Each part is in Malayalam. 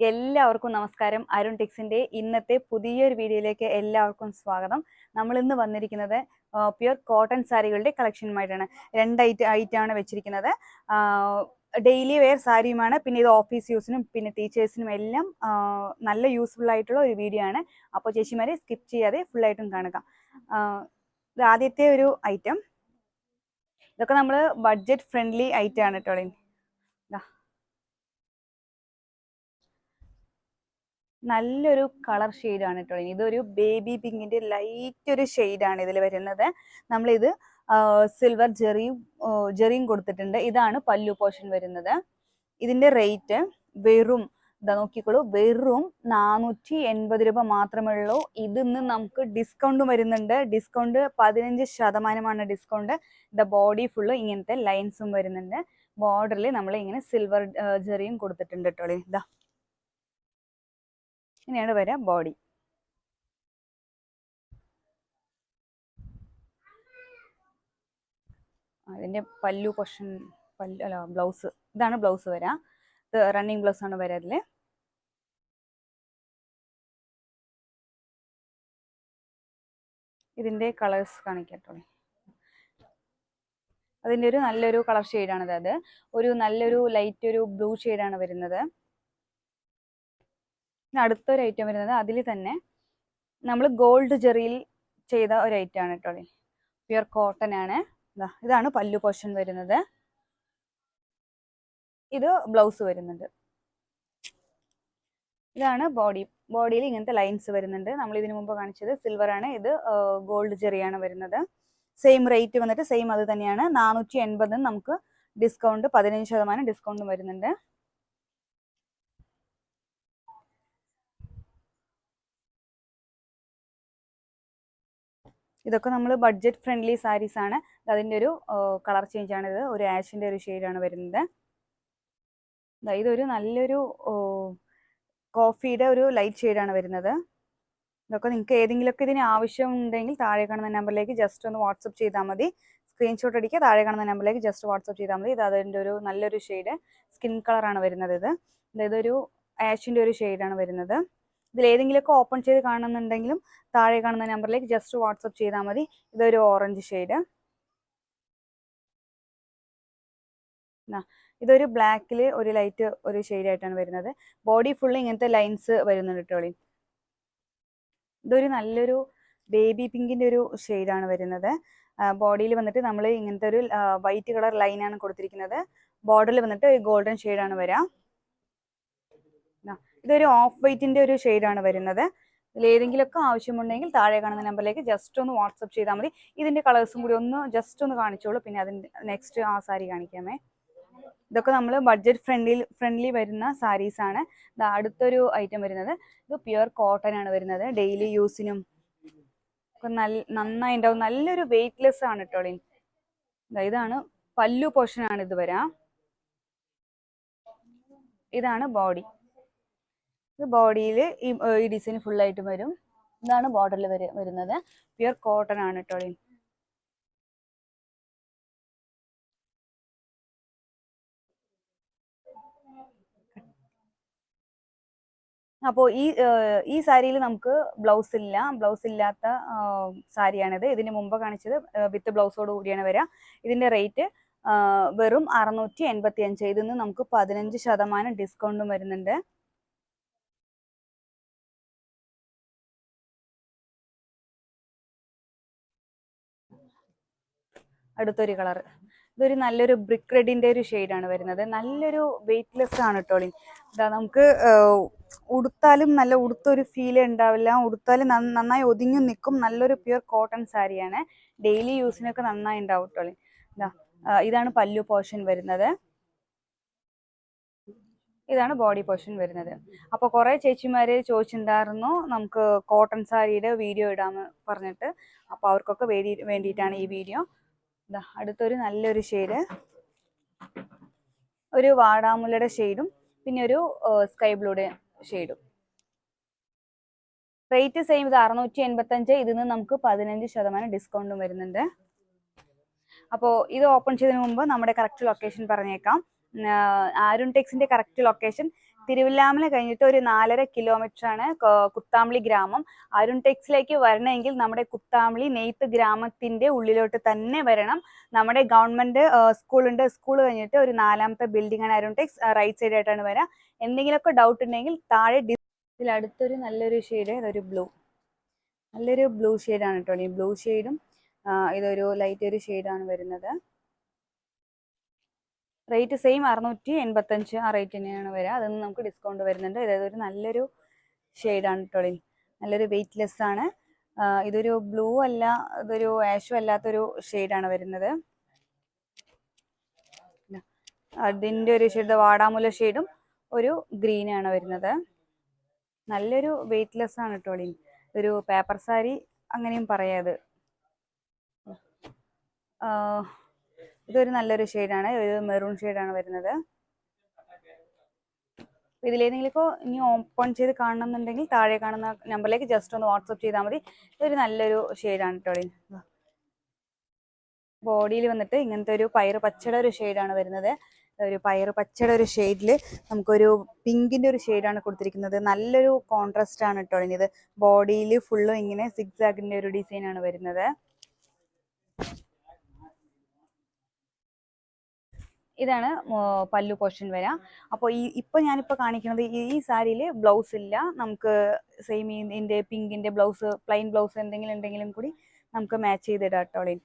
എല്ലാവർക്കും നമസ്കാരം. അരുൺ ടിക്സിന്റെ ഇന്നത്തെ പുതിയൊരു വീഡിയോയിലേക്ക് എല്ലാവർക്കും സ്വാഗതം. നമ്മൾ ഇന്ന് വന്നിരിക്കുന്നത് പ്യുർ കോട്ടൺ സാരികളുടെ കളക്ഷനുമായിട്ടാണ്. രണ്ട് ഐറ്റം ഐറ്റമാണ് വെച്ചിരിക്കുന്നത്. ഡെയിലി വെയർ സാരിയുമാണ്. പിന്നെ ഇത് ഓഫീസ് യൂസിനും പിന്നെ ടീച്ചേഴ്സിനും എല്ലാം നല്ല യൂസ്ഫുൾ ആയിട്ടുള്ള ഒരു വീഡിയോ ആണ്. അപ്പോൾ ചേച്ചിമാരെ സ്കിപ്പ് ചെയ്യാതെ ഫുൾ ആയിട്ടും കാണുക. ഇത് ആദ്യത്തെ ഒരു ഐറ്റം. ഇതൊക്കെ നമ്മൾ ബഡ്ജറ്റ് ഫ്രണ്ട്ലി ഐറ്റം ആണ് കേട്ടോ നല്ലൊരു കളർ ആണ് കേട്ടോ. ഇതൊരു ബേബി പിങ്കിന്റെ ലൈറ്റ് ഒരു ആണ് ഇതിൽ വരുന്നത്. നമ്മളിത് സിൽവർ ജെറിയും ജെറിയും കൊടുത്തിട്ടുണ്ട്. ഇതാണ് പല്ലു പോർഷൻ വരുന്നത്. ഇതിന്റെ റേറ്റ് വെറും ഇതാ നോക്കിക്കോളൂ വെറും നാനൂറ്റി എൺപത് രൂപ മാത്രമേ ഉള്ളൂ. ഇതിന്ന് നമുക്ക് ഡിസ്കൗണ്ട് വരുന്നുണ്ട്. ഡിസ്കൗണ്ട് പതിനഞ്ച് ശതമാനമാണ് ഡിസ്കൗണ്ട്. ദ ബോഡി ഫുള്ള് ഇങ്ങനത്തെ ലൈൻസും വരുന്നുണ്ട്. ബോർഡറിൽ നമ്മൾ ഇങ്ങനെ സിൽവർ ജെറിയും കൊടുത്തിട്ടുണ്ട് കേട്ടോ. ഇതാ ഇങ്ങനെയാണ് വരിക ബോഡി അതിന്റെ പല്ലു പൊഷൻ പല്ലു അല്ല ബ്ലൗസ് ഇതാണ് ബ്ലൗസ് വരാ. ഇത് റണ്ണിങ് ബ്ലൗസ് ആണ് വരാ അതിൽ. ഇതിന്റെ കളേഴ്സ് കാണിക്കട്ടോ അതിന്റെ ഒരു നല്ലൊരു കളർ ഷെയ്ഡാണിത് അത്. ഒരു നല്ലൊരു ലൈറ്റ് ഒരു ബ്ലൂ ഷെയ്ഡാണ് വരുന്നത്. പിന്നെ അടുത്തൊരു ഐറ്റം വരുന്നത് അതിൽ തന്നെ നമ്മൾ ഗോൾഡ് ജെറിയിൽ ചെയ്ത ഒരു ഐറ്റം ആണ് കേട്ടോ പ്യുർ കോട്ടൺ ആണ്. ഇതാണ് പല്ലു പോർഷൻ വരുന്നത്. ഇത് ബ്ലൗസ് വരുന്നുണ്ട്. ഇതാണ് ബോഡി ബോഡിയിൽ ഇങ്ങനത്തെ ലൈൻസ് വരുന്നുണ്ട്. നമ്മൾ ഇതിനു മുമ്പ് കാണിച്ചത് സിൽവർ ആണ്. ഇത് ഗോൾഡ് ജെറിയാണ് വരുന്നത്. സെയിം റേറ്റ് വന്നിട്ട് സെയിം അത് തന്നെയാണ്. നാനൂറ്റി നമുക്ക് ഡിസ്കൗണ്ട് പതിനഞ്ച് ശതമാനം ഡിസ്കൗണ്ടും വരുന്നുണ്ട്. ഇതൊക്കെ നമ്മൾ ബഡ്ജറ്റ് ഫ്രണ്ട്ലി സാരീസ് ആണ്. അതിന്റെ ഒരു കളർ ചേഞ്ച് ആണ് ഇത്. ഒരു ആഷിന്റെ ഒരു ഷെയ്ഡാണ് വരുന്നത്. ഇതൊരു നല്ലൊരു കോഫിയുടെ ഒരു ലൈറ്റ് ഷെയ്ഡാണ് വരുന്നത്. ഇതൊക്കെ നിങ്ങൾക്ക് ഏതെങ്കിലുമൊക്കെ ഇതിന് ആവശ്യമുണ്ടെങ്കിൽ താഴെ കാണുന്ന നമ്പറിലേക്ക് ജസ്റ്റ് ഒന്ന് വാട്സപ്പ് ചെയ്താൽ മതി. സ്ക്രീൻഷോട്ട് അടിക്കുക താഴെ കാണുന്ന നമ്പറിലേക്ക് ജസ്റ്റ് വാട്സപ്പ് ചെയ്താൽ മതി. ഇത് അതിന്റെ ഒരു നല്ലൊരു ഷെയ്ഡ് സ്കിൻ കളറാണ് വരുന്നത് ഇത്. ഇതൊരു ആഷിന്റെ ഒരു ഷെയ്ഡാണ് വരുന്നത്. ഇതിൽ ഏതെങ്കിലുമൊക്കെ ഓപ്പൺ ചെയ്ത് കാണുന്നുണ്ടെങ്കിലും താഴെ കാണുന്ന നമ്പറിലേക്ക് ജസ്റ്റ് വാട്സപ്പ് ചെയ്താൽ മതി. ഇതൊരു ഓറഞ്ച് ഷെയ്ഡ് ഇതൊരു ബ്ലാക്കിൽ ഒരു ലൈറ്റ് ഒരു ഷെയ്ഡ് ആയിട്ടാണ് വരുന്നത്. ബോഡി ഫുള്ള് ഇങ്ങനത്തെ ലൈൻസ് വരുന്നുണ്ട് കേട്ടോളി ഇതൊരു നല്ലൊരു ബേബി പിങ്കിന്റെ ഒരു ഷെയ്ഡാണ് വരുന്നത്. ബോഡിയിൽ വന്നിട്ട് നമ്മൾ ഇങ്ങനത്തെ ഒരു വൈറ്റ് കളർ ലൈനാണ് കൊടുത്തിരിക്കുന്നത്. ബോർഡറിൽ വന്നിട്ട് ഗോൾഡൻ ഷെയ്ഡാണ് വരിക ഇതൊരു ഓഫ് വൈറ്റിന്റെ ഒരു ഷെയ്ഡാണ് വരുന്നത്. ഇതിൽ ഏതെങ്കിലുമൊക്കെ ആവശ്യമുണ്ടെങ്കിൽ താഴെ കാണുന്ന നമ്പറിലേക്ക് ജസ്റ്റ് ഒന്ന് വാട്സപ്പ് ചെയ്താൽ മതി. ഇതിന്റെ കളേഴ്സും കൂടി ഒന്ന് ജസ്റ്റ് ഒന്ന് കാണിച്ചോളൂ. പിന്നെ അതിന്റെ നെക്സ്റ്റ് ആ സാരി കാണിക്കാമേ. ഇതൊക്കെ നമ്മൾ ബഡ്ജറ്റ് ഫ്രണ്ട്ലി ഫ്രണ്ട്ലി വരുന്ന സാരീസ് ആണ്. അടുത്തൊരു ഐറ്റം വരുന്നത്. ഇത് പ്യുർ കോട്ടൺ ആണ് വരുന്നത്. ഡെയിലി യൂസിനും നല്ല നന്നായി ഉണ്ടാവും നല്ലൊരു വെയിറ്റ്ലെസ് ആണ് കേട്ടോളി ഇതാണ് പല്ലു പോർഷൻ ആണ് ഇത് വരാ. ഇതാണ് ബോഡി ഇത് ബോഡിയിൽ ഈ ഈ ഡിസൈൻ ഫുൾ ആയിട്ട് വരും. ഇതാണ് ബോർഡറിൽ വരുന്നത്. പ്യുർ കോട്ടൺ ആണ് കേട്ടോ അപ്പോൾ ഈ ഈ സാരിയിൽ നമുക്ക് ബ്ലൗസ് ഇല്ല. ബ്ലൗസ് ഇല്ലാത്ത സാരിയാണിത്. ഇതിന് മുമ്പ് കാണിച്ചത് വിത്ത് ബ്ലൗസോട് കൂടിയാണ് വരിക ഇതിന്റെ റേറ്റ് വെറും അറുന്നൂറ്റി എൺപത്തി അഞ്ച് ഇതിൽ നിന്ന് നമുക്ക് പതിനഞ്ച് ശതമാനം ഡിസ്കൗണ്ടും വരുന്നുണ്ട്. അടുത്തൊരു കളർ. ഇതൊരു നല്ലൊരു ബ്രിക്ക് റെഡിന്റെ ഒരു ഷെയ്ഡാണ് വരുന്നത്. നല്ലൊരു വെയിറ്റ്ലെസ് ആണ് കേട്ടോളി ഇതാ നമുക്ക് ഉടുത്താലും നല്ല ഉടുത്തൊരു ഫീൽ ഉണ്ടാവില്ല ഉടുത്താലും നന്ന- നന്നായി ഒതുങ്ങി നിൽക്കും നല്ലൊരു പ്യുർ കോട്ടൺ സാരിയാണ് ഡെയിലി യൂസിനൊക്കെ നന്നായി ഉണ്ടാവും കേട്ടോളി ഇതാ ഇതാണ് പല്ലു പോർഷൻ വരുന്നത്. ഇതാണ് ബോഡി പോർഷൻ വരുന്നത്. അപ്പോൾ കുറേ ചേച്ചിമാർ ചോദിച്ചിട്ടുണ്ടായിരുന്നു നമുക്ക് കോട്ടൺ സാരിയുടെ വീഡിയോ ഇടാമെന്ന് പറഞ്ഞിട്ട്. അപ്പോൾ അവർക്കൊക്കെ വേണ്ടി വേണ്ടിയിട്ടാണ് ഈ വീഡിയോ അടുത്തൊരു നല്ലൊരു ഷെയ്ഡ് ഒരു വാടാമുലയുടെ ഷെയ്ഡും പിന്നെ ഒരു സ്കൈ ബ്ലൂടെ ഷെയ്ഡും റേറ്റ് സെയിം ഇത് അറുന്നൂറ്റി എൺപത്തഞ്ച് ഇതിൽ നിന്ന് നമുക്ക് പതിനഞ്ച് ശതമാനം ഡിസ്കൗണ്ടും വരുന്നുണ്ട്. അപ്പോൾ ഇത് ഓപ്പൺ ചെയ്തതിന് മുമ്പ് നമ്മുടെ കറക്റ്റ് ലൊക്കേഷൻ പറഞ്ഞേക്കാം. ആരുൺ ടെക്സിന്റെ കറക്റ്റ് ലൊക്കേഷൻ തിരുവില്ലാമല കഴിഞ്ഞിട്ട് ഒരു നാലര കിലോമീറ്റർ ആണ് കുത്താമ്പളി ഗ്രാമം. അരുൺ ടെക്സിലേക്ക് വരണമെങ്കിൽ നമ്മുടെ കുത്താമ്പളി നെയ്ത്ത് ഗ്രാമത്തിന്റെ ഉള്ളിലോട്ട് തന്നെ വരണം. നമ്മുടെ ഗവൺമെന്റ് സ്കൂളുണ്ട്. സ്കൂൾ കഴിഞ്ഞിട്ട് ഒരു നാലാമത്തെ ബിൽഡിംഗ് ആണ് അരുൺ ടെക്സ് റൈറ്റ് സൈഡ് ആയിട്ടാണ് വരാം. എന്തെങ്കിലുമൊക്കെ ഡൗട്ട് ഉണ്ടെങ്കിൽ താഴെ ഇതിൽ അടുത്തൊരു നല്ലൊരു ഷെയ്ഡ് ഇതൊരു ബ്ലൂ നല്ലൊരു ബ്ലൂ ഷെയ്ഡാണ് കേട്ടോ. ഈ ബ്ലൂ ഷെയ്ഡും ഇതൊരു ലൈറ്റ് ഒരു ഷെയ്ഡാണ് വരുന്നത്. റേറ്റ് സെയിം അറുന്നൂറ്റി എൺപത്തഞ്ച് ആ റേറ്റ് തന്നെയാണ് വരിക. അതൊന്നും നമുക്ക് ഡിസ്കൗണ്ട് വരുന്നുണ്ട്. ഇതൊരു ഒരു നല്ലൊരു ഷെയ്ഡാണ് കേട്ടോ നല്ലൊരു വെയിറ്റ്ലെസ് ആണ്. ഇതൊരു ബ്ലൂ അല്ല ഇതൊരു ആഷും അല്ലാത്തൊരു ഷെയ്ഡാണ് വരുന്നത്. അതിന്റെ ഒരു ഷെയ്ഡ് വാടാമുല ഷെയ്ഡും ഒരു ഗ്രീനാണ് വരുന്നത്. നല്ലൊരു വെയിറ്റ്ലെസ് ആണ് കേട്ടോ ഒരു പേപ്പർ സാരി അങ്ങനെയും പറയാത് ഇതൊരു നല്ലൊരു ഷെയ്ഡാണ്. ഒരു മെറൂൺ ഷെയ്ഡാണ് വരുന്നത്. ഇതിലേതെങ്കിലും ഇപ്പോൾ ഇനി ഓപ്പൺ ചെയ്ത് കാണണമെന്നുണ്ടെങ്കിൽ താഴെ കാണുന്ന നമ്പറിലേക്ക് ജസ്റ്റ് ഒന്ന് വാട്സപ്പ് ചെയ്താൽ മതി. ഇതൊരു നല്ലൊരു ഷെയ്ഡാണ് കേട്ടോ ബോഡിയിൽ വന്നിട്ട് ഇങ്ങനത്തെ ഒരു പയർ പച്ചട ഒരു ഷെയ്ഡാണ് വരുന്നത്. ഒരു പയർ പച്ചട ഒരു ഷെയ്ഡിൽ നമുക്കൊരു പിങ്കിന്റെ ഒരു ഷെയ്ഡാണ് കൊടുത്തിരിക്കുന്നത്. നല്ലൊരു കോൺട്രാസ്റ്റ് ആണ് കേട്ടോ ഇത്. ബോഡിയിൽ ഫുള്ളും ഇങ്ങനെ സിക്സാഗിന്റെ ഒരു ഡിസൈനാണ് വരുന്നത്. ഇതാണ് പല്ലു പോർഷൻ വരാ. അപ്പോൾ ഈ ഇപ്പോൾ ഞാനിപ്പോൾ കാണിക്കുന്നത് ഈ സാരിയിൽ ബ്ലൗസ് ഇല്ല. നമുക്ക് സെയിം ഇതിന്റെ പിങ്കിന്റെ ബ്ലൗസ് പ്ലെയിൻ ബ്ലൗസ് എന്തെങ്കിലും ഉണ്ടെങ്കിലും കൂടി നമുക്ക് മാച്ച് ചെയ്തിടാം കേട്ടോളി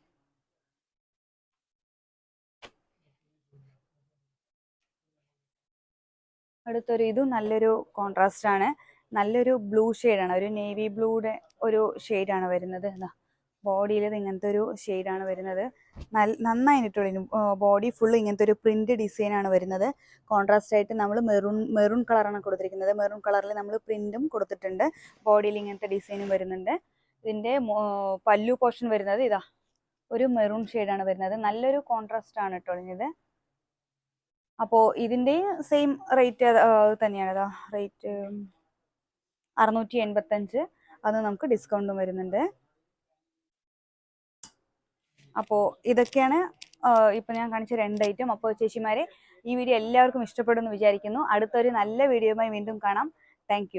അടുത്തൊരു ഇതും നല്ലൊരു കോൺട്രാസ്റ്റ് ആണ്. നല്ലൊരു ബ്ലൂ ആണ്. ഒരു നേവി ബ്ലൂയുടെ ഒരു ഷെയ്ഡാണ് വരുന്നത്. ബോഡിയിൽ ഇങ്ങനത്തെ ഒരു ഷെയ്ഡാണ് വരുന്നത്. നല്ല നന്നായിട്ടുള്ള ബോഡി ഫുൾ ഇങ്ങനത്തെ ഒരു പ്രിന്റ് ഡിസൈൻ ആണ് വരുന്നത്. കോൺട്രാസ്റ്റ് ആയിട്ട് നമ്മൾ മെറൂൺ മെറൂൺ കളറാണ് കൊടുത്തിരിക്കുന്നത്. മെറൂൺ കളറിൽ നമ്മൾ പ്രിന്റും കൊടുത്തിട്ടുണ്ട്. ബോഡിയിൽ ഇങ്ങനത്തെ ഡിസൈനും വരുന്നുണ്ട്. ഇതിന്റെ പല്ലു പോർഷൻ വരുന്നത് ഇതാ. ഒരു മെറൂൺ ആണ് വരുന്നത്. നല്ലൊരു കോൺട്രാസ്റ്റ് ആണ് കേട്ടോ ഇത് അപ്പോൾ ഇതിന്റെയും സെയിം റേറ്റ് തന്നെയാണ് ഇതാ. റേറ്റ് അറുന്നൂറ്റി എൺപത്തഞ്ച്. അത് നമുക്ക് ഡിസ്കൗണ്ടും വരുന്നുണ്ട്. അപ്പോൾ ഇതൊക്കെയാണ് ഇപ്പോൾ ഞാൻ കാണിച്ച രണ്ട് ഐറ്റം അപ്പോൾ ചേച്ചിമാരെ ഈ വീഡിയോ എല്ലാവർക്കും ഇഷ്ടപ്പെടുമെന്ന് വിചാരിക്കുന്നു. അടുത്തൊരു നല്ല വീഡിയോയുമായി വീണ്ടും കാണാം. താങ്ക്